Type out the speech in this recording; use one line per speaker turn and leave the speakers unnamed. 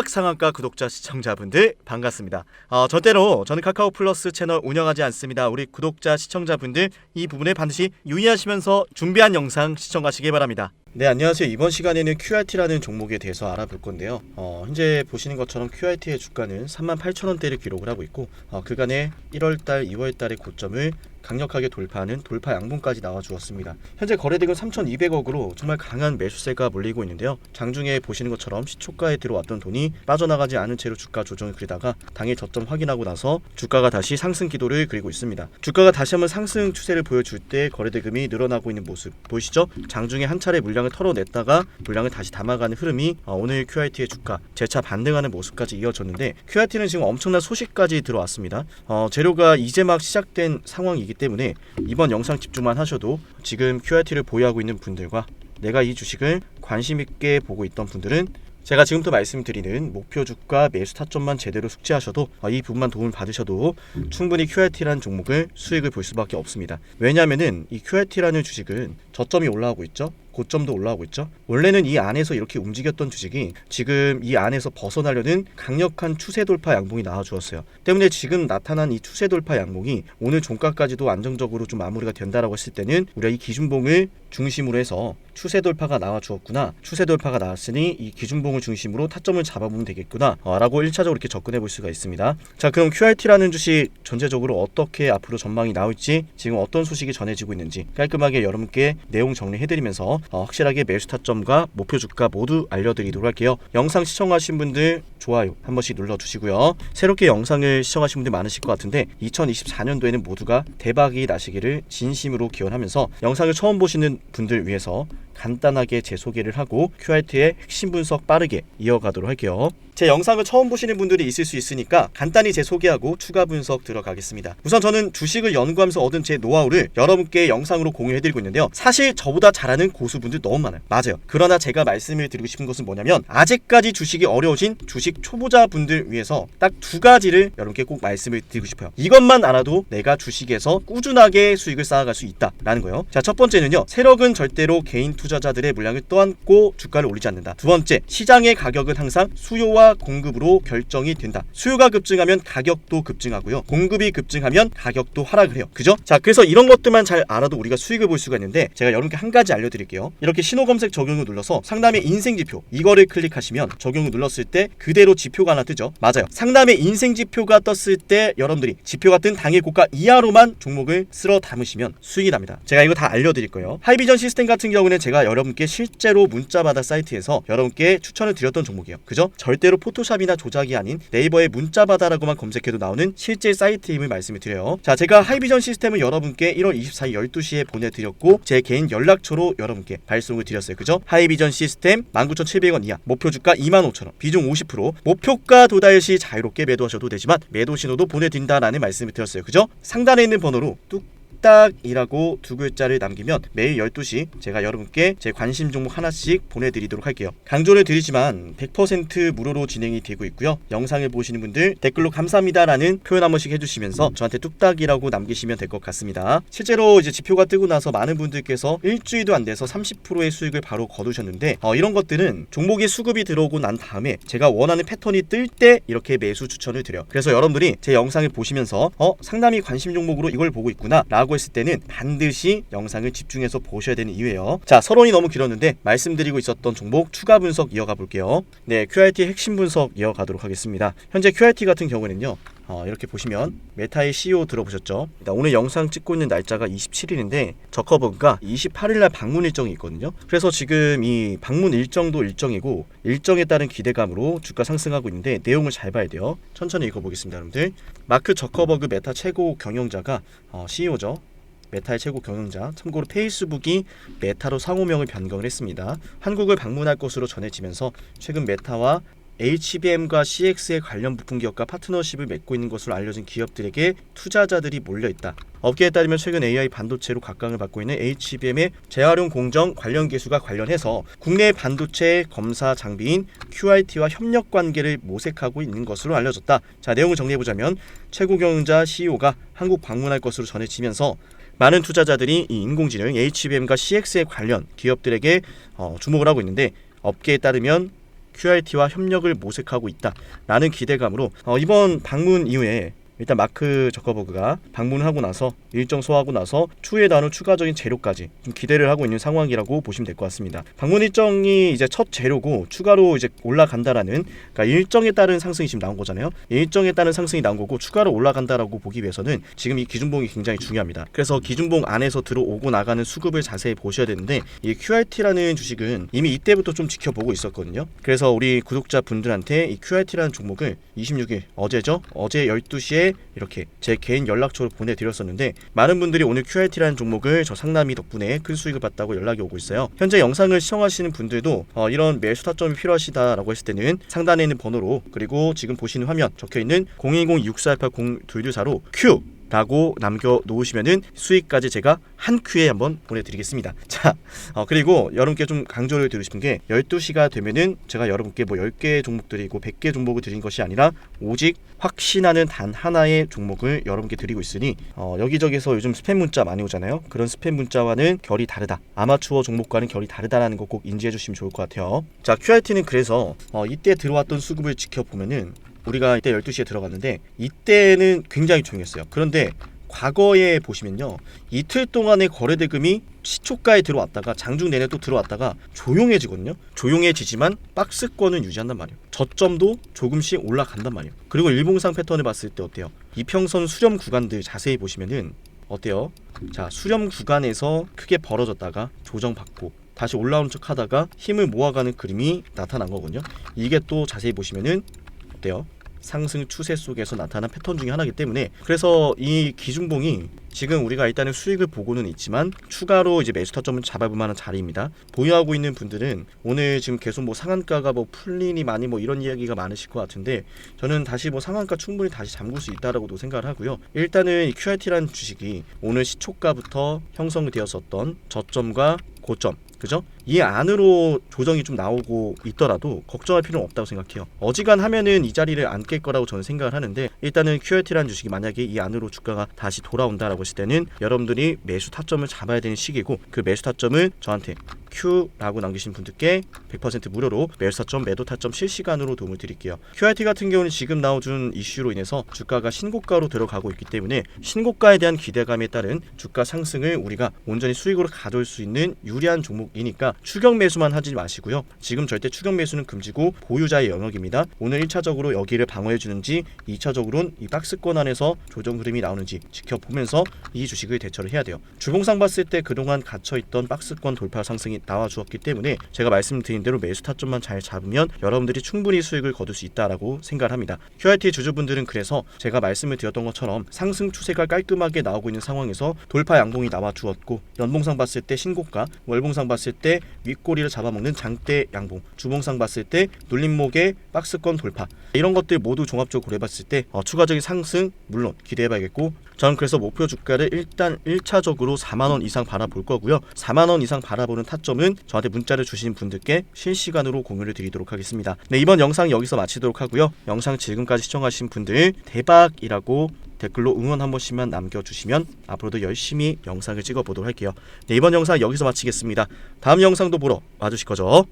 딱 상한가 구독자 시청자분들 반갑습니다. 어, 절대로 저는 카카오 플러스 채널 운영하지 않습니다. 우리 구독자 시청자분들 이 부분에 반드시 유의하시면서 준비한 영상 시청하시기 바랍니다. 네 안녕하세요. 이번 시간에는 QRT라는 종목에 대해서 알아볼 건데요. 어, 현재 보시는 것처럼 QRT의 주가는 38,000원대를 기록을 하고 있고 어, 그간의 1월달, 2월달의 고점을 강력하게 돌파하는 돌파 양봉까지 나와 주었습니다. 현재 거래대금 3,200억으로 정말 강한 매수세가 몰리고 있는데요. 장중에 보시는 것처럼 시초가에 들어왔던 돈이 빠져나가지 않은 채로 주가 조정을 그리다가 당일 저점 확인하고 나서 주가가 다시 상승 기도를 그리고 있습니다. 주가가 다시 한번 상승 추세를 보여줄 때 거래대금이 늘어나고 있는 모습 보이시죠? 장중에 한 차례 물량을 털어냈다가 물량을 다시 담아가는 흐름이 어, 오늘 QRT의 주가 재차 반등하는 모습까지 이어졌는데 QRT는 지금 엄청난 소식까지 들어왔습니다. 어, 재료가 이제 막 시작된 상황이 기 때문에 이번 영상 집중만 하셔도 지금 QRT를 보유하고 있는 분들과 내가 이 주식을 관심 있게 보고 있던 분들은 제가 지금부터 말씀드리는 목표 주가 매수 타점만 제대로 숙지하셔도 어, 이 부분만 도움을 받으셔도 충분히 QRT라는 종목을 수익을 볼 수밖에 없습니다. 왜냐하면은 이 QRT라는 주식은 저점이 올라오고 있죠. 고점도 올라오고 있죠. 원래는 이 안에서 이렇게 움직였던 주식이 지금 이 안에서 벗어나려는 강력한 추세 돌파 양봉이 나와 주었어요. 때문에 지금 나타난 이 추세 돌파 양봉이 오늘 종가까지도 안정적으로 좀 마무리가 된다라고 했을 때는 우리가 이 기준봉을 중심으로 해서 추세 돌파가 나와 주었구나. 추세 돌파가 나왔으니 이 기준봉을 중심으로 타점을 잡아보면 되겠구나. 어, 라고 1차적으로 이렇게 접근해 볼 수가 있습니다. 자, 그럼 QRT라는 주식 전체적으로 어떻게 앞으로 전망이 나올지 지금 어떤 소식이 전해지고 있는지 깔끔하게 여러분께 내용 정리해 드리면서 어, 확실하게 매수 타점과 목표 주가 모두 알려드리도록 할게요. 영상 시청하신 분들 좋아요 한 번씩 눌러주시고요. 새롭게 영상을 시청하신 분들 많으실 것 같은데 2024년도에는 모두가 대박이 나시기를 진심으로 기원하면서 영상을 처음 보시는 분들 위해서 간단하게 제 소개를 하고 QRT의 핵심 분석 빠르게 이어가도록 할게요. 제 영상을 처음 보시는 분들이 있을 수 있으니까 간단히 제 소개하고 추가 분석 들어가겠습니다. 우선 저는 주식을 연구하면서 얻은 제 노하우를 여러분께 영상으로 공유해드리고 있는데요. 사실 저보다 잘하는 고수분들 너무 많아요. 맞아요. 그러나 제가 말씀을 드리고 싶은 것은 뭐냐면 아직까지 주식이 어려우신 주식 초보자분들 위해서 딱 두 가지를 여러분께 꼭 말씀을 드리고 싶어요. 이것만 알아도 내가 주식에서 꾸준하게 수익을 쌓아갈 수 있다라는 거예요. 자, 첫 번째는요. 세력은 절대로 개인 투자자들의 물량을 떠안고 주가를 올리지 않는다. 두 번째, 시장의 가격은 항상 수요와 공급으로 결정이 된다. 수요가 급증하면 가격도 급증하고요. 공급이 급증하면 가격도 하락을 해요. 그죠? 자, 그래서 이런 것들만 잘 알아도 우리가 수익을 볼 수가 있는데 제가 여러분께 한 가지 알려드릴게요. 이렇게 신호 검색 적용을 눌러서 상담의 인생 지표 이거를 클릭하시면 적용을 눌렀을 때 그대 로 지표가 하나 뜨죠. 맞아요. 상담의 인생 지표가 떴을 때 여러분들이 지표가 뜬 당일 고가 이하로만 종목을 쓸어 담으시면 수익이 납니다. 제가 이거 다 알려드릴 거예요. 하이비전 시스템 같은 경우는 제가 여러분께 실제로 문자받아 사이트에서 여러분께 추천을 드렸던 종목이에요. 그죠? 절대로 포토샵이나 조작이 아닌 네이버에 문자받아라고만 검색해도 나오는 실제 사이트임을 말씀을 드려요. 자, 제가 하이비전 시스템을 여러분께 1월 24일 12시에 보내드렸고 제 개인 연락처로 여러분께 발송을 드렸어요. 그죠? 하이비전 시스템 19,700원 이하 목표 주가 25,000원 비중 50% 목표가 도달 시 자유롭게 매도하셔도 되지만 매도 신호도 보내드린다라는 말씀을 드렸어요. 그죠? 상단에 있는 번호로 뚝 딱이라고 두 글자를 남기면 매일 12시 제가 여러분께 제 관심 종목 하나씩 보내드리도록 할게요. 강조를 드리지만 100% 무료로 진행이 되고 있고요. 영상을 보시는 분들 댓글로 감사합니다라는 표현 한 번씩 해주시면서 저한테 뚝딱이라고 남기시면 될 것 같습니다. 실제로 이제 지표가 뜨고 나서 많은 분들께서 일주일도 안 돼서 30%의 수익을 바로 거두셨는데 어, 이런 것들은 종목이 수급이 들어오고 난 다음에 제가 원하는 패턴이 뜰 때 이렇게 매수 추천을 드려요. 그래서 여러분들이 제 영상을 보시면서 어 상담이 관심 종목으로 이걸 보고 있구나 라고 했을 때는 반드시 영상을 집중해서 보셔야 되는 이유예요. 자, 서론이 너무 길었는데 말씀드리고 있었던 종목 추가 분석 이어가 볼게요. 네, QRT 핵심 분석 이어가도록 하겠습니다. 현재 QRT 같은 경우는요. 어, 이렇게 보시면 메타의 CEO 들어보셨죠? 오늘 영상 찍고 있는 날짜가 27일인데 저커버그가 28일날 방문 일정이 있거든요. 그래서 지금 이 방문 일정도 일정이고 일정에 따른 기대감으로 주가 상승하고 있는데 내용을 잘 봐야 돼요. 천천히 읽어보겠습니다, 여러분들. 마크 저커버그 메타 최고 경영자가 어, CEO죠. 메타의 최고 경영자. 참고로 페이스북이 메타로 상호명을 변경을 했습니다. 한국을 방문할 것으로 전해지면서 최근 메타와 HBM과 CX의 관련 부품 기업과 파트너십을 맺고 있는 것으로 알려진 기업들에게 투자자들이 몰려 있다. 업계에 따르면 최근 AI 반도체로 각광을 받고 있는 HBM의 재활용 공정 관련 기술과 관련해서 국내 반도체 검사 장비인 QIT와 협력 관계를 모색하고 있는 것으로 알려졌다. 자, 내용을 정리해 보자면 최고 경영자 CEO가 한국 방문할 것으로 전해지면서 많은 투자자들이 이 인공지능 HBM과 CX의 관련 기업들에게 어, 주목을 하고 있는데 업계에 따르면 QRT와 협력을 모색하고 있다라는 기대감으로 어, 이번 방문 이후에 일단 마크 저커버그가 방문을 하고 나서 일정 소화하고 나서 추후에 나눌 추가적인 재료까지 좀 기대를 하고 있는 상황이라고 보시면 될 것 같습니다. 방문 일정이 이제 첫 재료고 추가로 이제 올라간다라는 그러니까 일정에 따른 상승이 지금 나온 거잖아요. 일정에 따른 상승이 나온 거고 추가로 올라간다라고 보기 위해서는 지금 이 기준봉이 굉장히 중요합니다. 그래서 기준봉 안에서 들어오고 나가는 수급을 자세히 보셔야 되는데 이 QRT라는 주식은 이미 이때부터 좀 지켜보고 있었거든요. 그래서 우리 구독자 분들한테 이 QRT라는 종목을 26일 어제죠. 어제 12시에 이렇게 제 개인 연락처로 보내드렸었는데 많은 분들이 오늘 QRT라는 종목을 저 상남이 덕분에 큰 수익을 봤다고 연락이 오고 있어요. 현재 영상을 시청하시는 분들도 어, 이런 매수 타점이 필요하시다라고 했을 때는 상단에 있는 번호로 그리고 지금 보시는 화면 적혀 있는 010-6480-224로 Q 라고 남겨 놓으시면은 수익까지 제가 한 큐에 한번 보내드리겠습니다. 자, 어, 그리고 여러분께 좀 강조를 드리고 싶은 게 12시가 되면은 제가 여러분께 뭐 10개 종목들이고 100개 종목을 드린 것이 아니라 오직 확신하는 단 하나의 종목을 여러분께 드리고 있으니 어, 여기저기서 요즘 스팸 문자 많이 오잖아요. 그런 스팸 문자와는 결이 다르다. 아마추어 종목과는 결이 다르다라는 거 꼭 인지해 주시면 좋을 것 같아요. 자, QRT는 그래서 어, 이때 들어왔던 수급을 지켜보면은 우리가 이때 12시에 들어갔는데 이때는 굉장히 중요했어요. 그런데 과거에 보시면요. 이틀 동안의 거래 대금이 시초가에 들어왔다가 장중 내내 또 들어왔다가 조용해지거든요. 조용해지지만 박스권은 유지한단 말이에요. 저점도 조금씩 올라간단 말이에요. 그리고 일봉상 패턴을 봤을 때 어때요? 이평선 수렴 구간들 자세히 보시면은 어때요? 자, 수렴 구간에서 크게 벌어졌다가 조정받고 다시 올라오는 척 하다가 힘을 모아가는 그림이 나타난 거거든요. 이게 또 자세히 보시면은 어때요? 상승 추세 속에서 나타난 패턴 중에 하나이기 때문에 그래서 이 기준봉이 지금 우리가 일단은 수익을 보고는 있지만 추가로 이제 매수 타점을 잡아볼 만한 자리입니다. 보유하고 있는 분들은 오늘 지금 계속 뭐 상한가가 뭐 풀리니 많이 뭐 이런 이야기가 많으실 것 같은데 저는 다시 뭐 상한가 충분히 다시 잠글 수 있다라고도 생각을 하고요. 일단은 이 QRT라는 주식이 오늘 시초가부터 형성되었었던 저점과 고점 그죠? 이 안으로 조정이 좀 나오고 있더라도 걱정할 필요는 없다고 생각해요. 어지간하면은 이 자리를 안 깰 거라고 저는 생각을 하는데 일단은 QRT라는 주식이 만약에 이 안으로 주가가 다시 돌아온다라고 했을 때는 여러분들이 매수 타점을 잡아야 되는 시기고 그 매수 타점을 저한테 Q라고 남기신 분들께 100% 무료로 매수 타점, 매도 타점 실시간으로 도움을 드릴게요. QRT 같은 경우는 지금 나와준 이슈로 인해서 주가가 신고가로 들어가고 있기 때문에 신고가에 대한 기대감에 따른 주가 상승을 우리가 온전히 수익으로 가져올 수 있는 유리한 종목 이니까 추격 매수만 하지 마시고요. 지금 절대 추격 매수는 금지고 보유자의 영역입니다. 오늘 1차적으로 여기를 방어해 주는지 2차적으로는 이 박스권 안에서 조정 흐름이 나오는지 지켜보면서 이 주식을 대처를 해야 돼요. 주봉상 봤을 때 그동안 갇혀 있던 박스권 돌파 상승이 나와 주었기 때문에 제가 말씀드린 대로 매수 타점만 잘 잡으면 여러분들이 충분히 수익을 거둘 수 있다라고 생각을 합니다. QRT 주주분들은 그래서 제가 말씀을 드렸던 것처럼 상승 추세가 깔끔하게 나오고 있는 상황에서 돌파 양봉이 나와 주었고 연봉상 봤을 때 신고가, 월봉상 봤을 때 윗꼬리를 잡아먹는 장대 양봉, 주봉상 봤을 때 눌림목의 박스권 돌파 이런 것들 모두 종합적으로 고려해봤을 때 어, 추가적인 상승 물론 기대해봐야겠고 저는 그래서 목표 주가를 일단 1차적으로 4만 원 이상 바라볼 거고요. 4만 원 이상 바라보는 타점은 저한테 문자를 주신 분들께 실시간으로 공유를 드리도록 하겠습니다. 네, 이번 영상 여기서 마치도록 하고요. 영상 지금까지 시청하신 분들 대박이라고 댓글로 응원 한 번씩만 남겨주시면 앞으로도 열심히 영상을 찍어보도록 할게요. 네, 이번 영상 여기서 마치겠습니다. 다음 영상도 보러 와주실 거죠?